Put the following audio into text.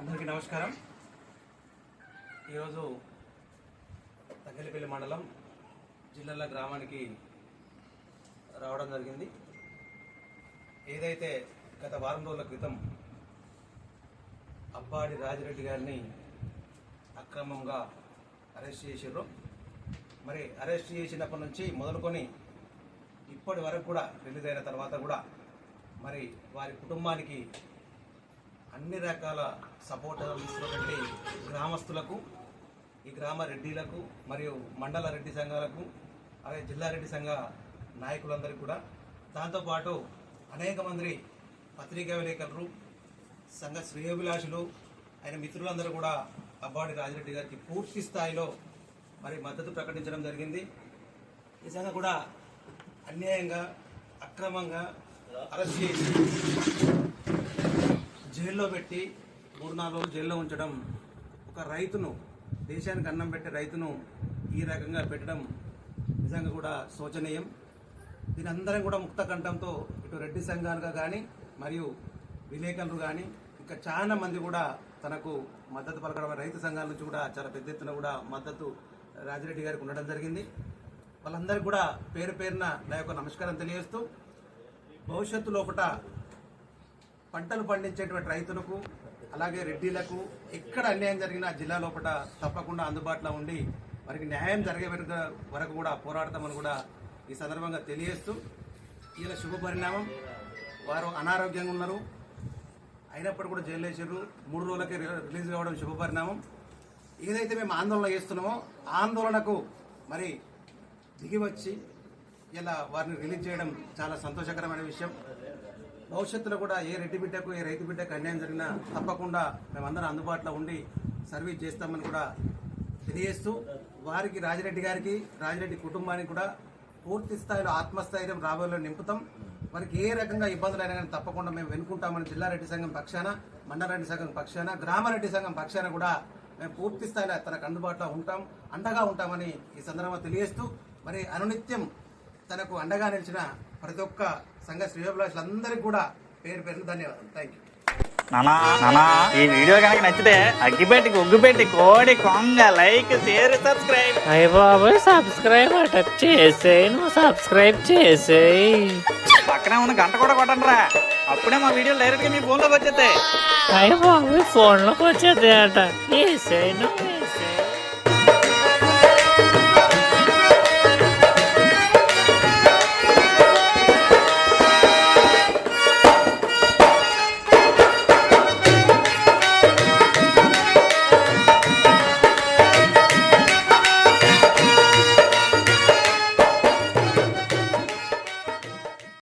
అందరికీ నమస్కారం. ఈరోజు తగ్గలిపల్లి మండలం జిల్లాల గ్రామానికి రావడం జరిగింది. ఏదైతే గత వారం రోజుల క్రితం అబ్బాడి రాజిరెడ్డి గారిని అక్రమంగా అరెస్ట్ చేసారు మరి అరెస్ట్ చేసినప్పటి నుంచి మొదలుకొని ఇప్పటి వరకు కూడా రిలీజ్ అయిన తర్వాత కూడా మరి వారి కుటుంబానికి అన్ని రకాల సపోర్ట్ ఇస్తున్నటువంటి గ్రామస్తులకు ఈ గ్రామ రెడ్డిలకు మరియు మండల రెడ్డి సంఘాలకు అలాగే జిల్లా రెడ్డి సంఘ నాయకులందరికీ కూడా దాంతోపాటు అనేక మంది పత్రికా విలేకరులు సంఘ శ్రేయోభిలాషులు ఆయన మిత్రులందరూ కూడా అబ్బాడి రాజిరెడ్డి గారికి పూర్తి స్థాయిలో మరి మద్దతు ప్రకటించడం జరిగింది. ఈ సంఘ కూడా అన్యాయంగా అక్రమంగా అరెస్ట్ చేసి జైల్లో పెట్టి మూడు నాలుగు రోజులు జైల్లో ఉంచడం ఒక రైతును దేశానికి అన్నం పెట్టే రైతును ఈ రకంగా పెట్టడం నిజంగా కూడా శోచనీయం. దీని అందరం కూడా ముక్త కంఠంతో ఇటు రెడ్డి సంఘాలుగా కానీ మరియు విలేకరులు కానీ ఇంకా చాలా మంది కూడా తనకు మద్దతు పలకడం రైతు సంఘాల నుంచి కూడా చాలా పెద్ద ఎత్తున కూడా మద్దతు రాజిరెడ్డి గారికి ఉండడం జరిగింది. వాళ్ళందరికీ కూడా పేరు పేరున నా యొక్క నమస్కారం తెలియజేస్తూ భవిష్యత్తు లోపట పంటలు పండించేటువంటి రైతులకు అలాగే రెడ్డిలకు ఎక్కడ అన్యాయం జరిగినా జిల్లా లోపల తప్పకుండా అందుబాటులో ఉండి వారికి న్యాయం జరిగే వరకు వరకు కూడా పోరాడతామని కూడా ఈ సందర్భంగా తెలియజేస్తూ ఈయన శుభ పరిణామం. వారు అనారోగ్యంగా ఉన్నారు. అయినప్పుడు కూడా జైలు వేసారు మూడు రోజులకే రి- రిలీజ్ కావడం శుభ పరిణామం. ఏదైతే మేము ఆందోళన చేస్తున్నామో ఆందోళనకు మరి దిగి వచ్చి ఇలా వారిని రిలీజ్ చేయడం చాలా సంతోషకరమైన విషయం. భవిష్యత్తులో కూడా ఏ రెడ్డి బిడ్డకు ఏ రైతు బిడ్డకు అన్యాయం జరిగినా తప్పకుండా మేమందరం అందుబాటులో ఉండి సర్వీస్ చేస్తామని కూడా తెలియజేస్తూ వారికి రాజిరెడ్డి గారికి రాజిరెడ్డి కుటుంబానికి కూడా పూర్తి స్థాయిలో ఆత్మస్థైర్యం రాబోయే నింపుతాం. వారికి ఏ రకంగా ఇబ్బందులు అయినా కానీ తప్పకుండా మేము వెనుకుంటామని జిల్లా రెడ్డి సంఘం పక్షాన మండల రెడ్డి సంఘం పక్షాన గ్రామ రెడ్డి సంఘం పక్షాన కూడా మేము పూర్తి స్థాయిలో తనకు అందుబాటులో ఉంటాం అండగా ఉంటామని ఈ సందర్భంగా తెలియజేస్తూ మరి అనునిత్యం తనకు అండగా నిలిచిన ప్రతి ఒక్క సంఘ శ్రేయోభిలాషులందరికీ కూడా పేరు పేరు ధన్యవాదాలు. థ్యాంక్ యూ నానా నానా ఈ వీడియో కనుక నచ్చితే అగ్గిపెట్టి ఉగ్గుపెట్టి కోడి కొంగ లైక్ షేర్ సబ్స్క్రైబ్. అయ్య బాబోయ్ సబ్స్క్రైబ్ అట చేసేయి నువ్వు సబ్స్క్రైబ్ చేసేయి. పక్కనే ఉన్న గంట కూడా కొట్టండి రా అప్పుడే మా వీడియోలు డైరెక్ట్గా మీ ఫోన్లోకి వచ్చేస్తాయి. అయ్య బాబోయ్ ఫోన్లోకి వచ్చేది అట వేసేయి నువ్వు వేసేయి